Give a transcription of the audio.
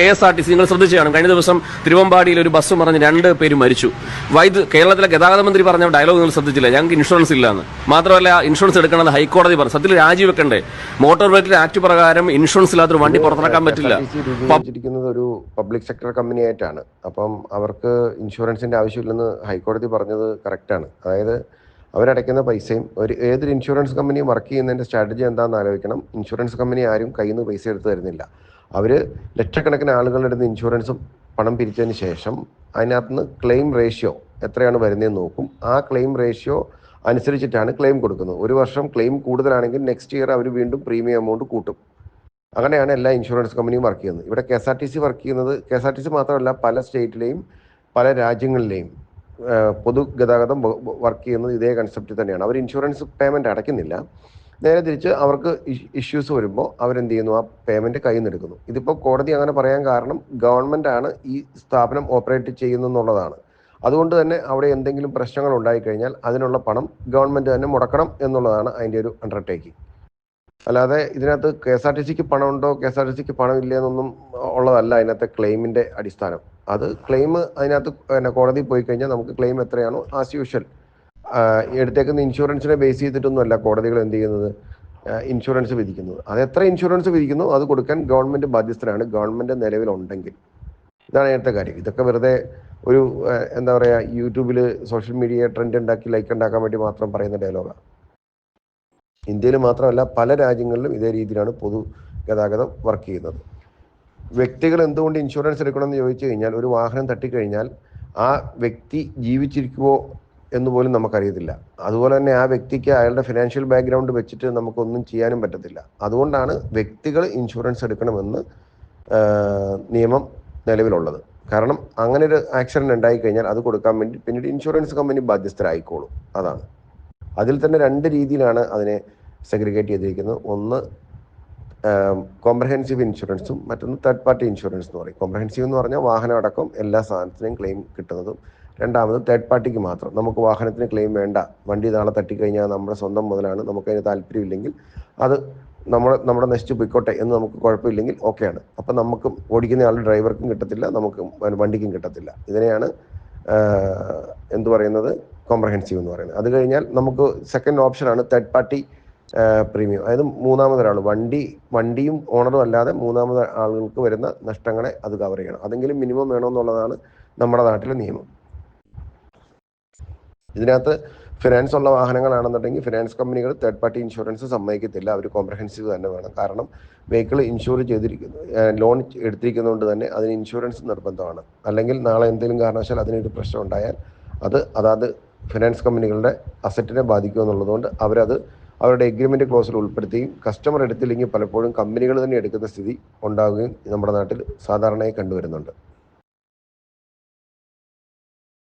K S R T C നിങ്ങൾ ശ്രദ്ധിച്ചാണ്. കഴിഞ്ഞ ദിവസം തിരുവമ്പാടിയിൽ ഒരു ബസ് മറിഞ്ഞ് രണ്ട് പേര് മരിച്ചു. വൈദ്യു കേരളത്തിലെ ഗതാഗത മന്ത്രി പറഞ്ഞ ഡയലോഗ് നിങ്ങൾ ശ്രദ്ധിച്ചില്ല. ഞങ്ങൾക്ക് ഇൻഷുറൻസ് ഇല്ലാന്ന്. മാത്രമല്ല ഇൻഷുറൻസ് എടുക്കണമെന്ന് ഹൈക്കോടതി പറഞ്ഞു. സത്യത്തിൽ രാജിവെക്കണ്ടേ? മോട്ടോർ വെഹിക്കിൾ ആക്ട് പ്രകാരം ഇൻഷുറൻസ് ഇല്ലാത്തൊരു വണ്ടി പുറത്തിറക്കാൻ പറ്റില്ല. ഒരു പബ്ലിക് സെക്ടർ കമ്പനി ആയിട്ടാണ്. അപ്പം അവർക്ക് ഇൻഷുറൻസിന്റെ ആവശ്യമില്ലെന്ന് ഹൈക്കോടതി പറഞ്ഞത് കറക്റ്റാണ് അതായത് അവരടയ്ക്കുന്ന പൈസയും ഒരു ഏതൊരു ഇൻഷുറൻസ് കമ്പനിയും വർക്ക് ചെയ്യുന്നതിന്റെ സ്ട്രാറ്റജി എന്താണെന്ന് ആലോചിക്കണം. ഇൻഷുറൻസ് കമ്പനി ആരും കയ്യിൽ നിന്ന് പൈസ എടുത്ത് തരുന്നില്ല. അവർ ലക്ഷക്കണക്കിന് ആളുകളുടെ അടുത്ത് ഇൻഷുറൻസും പണം പിരിച്ചതിന് ശേഷം അതിനകത്ത് നിന്ന് ക്ലെയിം റേഷ്യോ എത്രയാണ് വരുന്നതെന്ന് നോക്കും. ആ ക്ലെയിം റേഷ്യോ അനുസരിച്ചിട്ടാണ് ക്ലെയിം കൊടുക്കുന്നത്. ഒരു വർഷം ക്ലെയിം കൂടുതലാണെങ്കിൽ നെക്സ്റ്റ് ഇയർ അവർ വീണ്ടും പ്രീമിയം എമൗണ്ട് കൂട്ടും. അങ്ങനെയാണ് എല്ലാ ഇൻഷുറൻസ് കമ്പനിയും വർക്ക് ചെയ്യുന്നത്. ഇവിടെ K S R T C work ചെയ്യുന്നത് K S R T C മാത്രമല്ല പല സ്റ്റേറ്റിലെയും പല രാജ്യങ്ങളിലെയും പൊതുഗതാഗതം വർക്ക് ചെയ്യുന്നത് ഇതേ കൺസെപ്റ്റ് തന്നെയാണ്. അവർ ഇൻഷുറൻസ് പേയ്മെന്റ് അടയ്ക്കുന്നില്ല. നേരെ തിരിച്ച് അവർക്ക് ഇഷ്യൂസ് വരുമ്പോൾ അവരെന്ത് ചെയ്യുന്നു ആ പേയ്മെന്റ് കയ്യിൽ നിന്ന് എടുക്കുന്നു. ഇതിപ്പോൾ കോടതി അങ്ങനെ പറയാൻ കാരണം ഗവൺമെന്റാണ് ഈ സ്ഥാപനം ഓപ്പറേറ്റ് ചെയ്യുന്നതെന്നുള്ളതാണ് അതുകൊണ്ട് തന്നെ അവിടെ എന്തെങ്കിലും പ്രശ്നങ്ങൾ ഉണ്ടായിക്കഴിഞ്ഞാൽ അതിനുള്ള പണം ഗവൺമെന്റ് തന്നെ മുടക്കണം എന്നുള്ളതാണ് അതിന്റെ ഒരു അണ്ടർടേക്കിംഗ് അല്ലാതെ ഇതിനകത്ത് കെ എസ് ആർ ടി സിക്ക് പണമുണ്ടോ? കെ എസ് ആർ ടി സിക്ക് പണം ഇല്ല എന്നൊന്നും ഉള്ളതല്ല അതിനകത്തെ ക്ലെയിമിന്റെ അടിസ്ഥാനം. അത് ക്ലെയിം അതിനകത്ത് പിന്നെ കോടതി പോയി കഴിഞ്ഞാൽ നമുക്ക് ക്ലെയിം എത്രയാണോ ആസ് യൂഷ്വൽ എടുത്തേക്കുന്ന ഇൻഷുറൻസിനെ ബേസ് ചെയ്തിട്ടൊന്നുമല്ല കോടതികൾ എന്ത് ചെയ്യുന്നത്? ഇൻഷുറൻസ് വിധിക്കുന്നത്. അത് എത്ര ഇൻഷുറൻസ് വിധിക്കുന്നു? അത് കൊടുക്കാൻ ഗവൺമെന്റ് ബാധ്യസ്ഥരാണ്. ഗവൺമെന്റ് നിലവിലുണ്ടെങ്കിൽ. ഇതാണ് നേരത്തെ കാര്യം. ഇതൊക്കെ വെറുതെ ഒരു എന്താ പറയുക യൂട്യൂബിൽ സോഷ്യൽ മീഡിയ ട്രെൻഡ് ഉണ്ടാക്കി ലൈക്ക് ഉണ്ടാക്കാൻ വേണ്ടി മാത്രം പറയുന്ന ഡയലോഗാണ് ഇന്ത്യയിൽ മാത്രമല്ല പല രാജ്യങ്ങളിലും ഇതേ രീതിയിലാണ് പൊതു ഗതാഗതം വർക്ക് ചെയ്യുന്നത്. വ്യക്തികൾ എന്തുകൊണ്ട് ഇൻഷുറൻസ് എടുക്കണം എന്ന് ചോദിച്ചു കഴിഞ്ഞാൽ ഒരു വാഹനം തട്ടിക്കഴിഞ്ഞാൽ ആ വ്യക്തി ജീവിച്ചിരിക്കുമോ എന്ന് പോലും നമുക്കറിയത്തില്ല. അതുപോലെ തന്നെ ആ വ്യക്തിക്ക് അയാളുടെ ഫിനാൻഷ്യൽ ബാക്ക്ഗ്രൗണ്ട് വെച്ചിട്ട് നമുക്കൊന്നും ചെയ്യാനും പറ്റത്തില്ല. അതുകൊണ്ടാണ് വ്യക്തികൾ ഇൻഷുറൻസ് എടുക്കണമെന്ന് നിയമം നിലവിലുള്ളത്. കാരണം അങ്ങനെ ഒരു ആക്സിഡന്റ് ഉണ്ടായി കഴിഞ്ഞാൽ അത് കൊടുക്കാൻ വേണ്ടി പിന്നീട് ഇൻഷുറൻസ് കമ്പനി ബാധ്യസ്ഥരായിക്കോളും. അതാണ്. അതിൽ തന്നെ രണ്ട് രീതിയിലാണ് അതിനെ സെഗ്രിഗേറ്റ് ചെയ്തിരിക്കുന്നത്. ഒന്ന് കോംപ്രഹെൻസീവ് ഇൻഷുറൻസും മറ്റൊന്ന് തേർഡ് പാർട്ടി ഇൻഷുറൻസ് എന്ന് പറയും. കോംപ്രഹെൻസീവ് എന്ന് പറഞ്ഞാൽ വാഹനം അടക്കം എല്ലാ സാധനത്തിനും ക്ലെയിം കിട്ടുന്നതും. രണ്ടാമത് തേർഡ് പാർട്ടിക്ക് മാത്രം. നമുക്ക് വാഹനത്തിന് ക്ലെയിം വേണ്ട. വണ്ടി നാളെ തട്ടിക്കഴിഞ്ഞാൽ നമ്മുടെ സ്വന്തം മുതലാണ്. നമുക്കതിന് താല്പര്യമില്ലെങ്കിൽ അത് നമ്മൾ നമ്മുടെ നശിച്ചു പോയിക്കോട്ടെ എന്ന് നമുക്ക് കുഴപ്പമില്ലെങ്കിൽ ഓക്കെയാണ് അപ്പം നമുക്ക് ഓടിക്കുന്ന ആളുടെ ഡ്രൈവർക്കും കിട്ടത്തില്ല. നമുക്ക് വണ്ടിക്കും കിട്ടത്തില്ല. ഇതിനെയാണ് എന്ത് പറയുന്നത്? കോംപ്രഹെൻസീവ് എന്ന് പറയുന്നത്. അത് കഴിഞ്ഞാൽ നമുക്ക് സെക്കൻഡ് ഓപ്ഷനാണ് തേർഡ് പാർട്ടി പ്രീമിയം അതായത് മൂന്നാമതൊരാൾ വണ്ടി വണ്ടിയും ഓണറും അല്ലാതെ മൂന്നാമത് ആളുകൾക്ക് വരുന്ന നഷ്ടങ്ങളെ അത് കവർ ചെയ്യണം. അതെങ്കിലും മിനിമം വേണമെന്നുള്ളതാണ് നമ്മുടെ നാട്ടിലെ നിയമം. ഇതിനകത്ത് ഫിനാൻസ് ഉള്ള വാഹനങ്ങളാണെന്നുണ്ടെങ്കിൽ ഫിനാൻസ് കമ്പനികൾ തേർഡ് പാർട്ടി ഇൻഷുറൻസ് സമ്മതിക്കത്തില്ല. അവർ കോംപ്രഹെൻസീവ് തന്നെ വേണം. കാരണം വെഹിക്കിൾ ഇൻഷുർ ചെയ്തിരിക്കുന്നു. ലോൺ എടുത്തിരിക്കുന്നതുകൊണ്ട് തന്നെ അതിന് ഇൻഷുറൻസ് നിർബന്ധമാണ്. അല്ലെങ്കിൽ നാളെ എന്തെങ്കിലും കാരണവശാൽ അതിനൊരു പ്രശ്നം ഉണ്ടായാൽ അത് അതാത് ഫിനാൻസ് കമ്പനികളുടെ അസറ്റിനെ ബാധിക്കുമെന്നുള്ളതുകൊണ്ട് അവരത് അവരുടെ എഗ്രിമെന്റ് ക്ലോസിൽ ഉൾപ്പെടുത്തുകയും കസ്റ്റമർ എടുത്തില്ലെങ്കിൽ പലപ്പോഴും കമ്പനികൾ തന്നെ എടുക്കുന്ന സ്ഥിതി ഉണ്ടാവുകയും നമ്മുടെ നാട്ടിൽ സാധാരണയായി കണ്ടുവരുന്നുണ്ട്.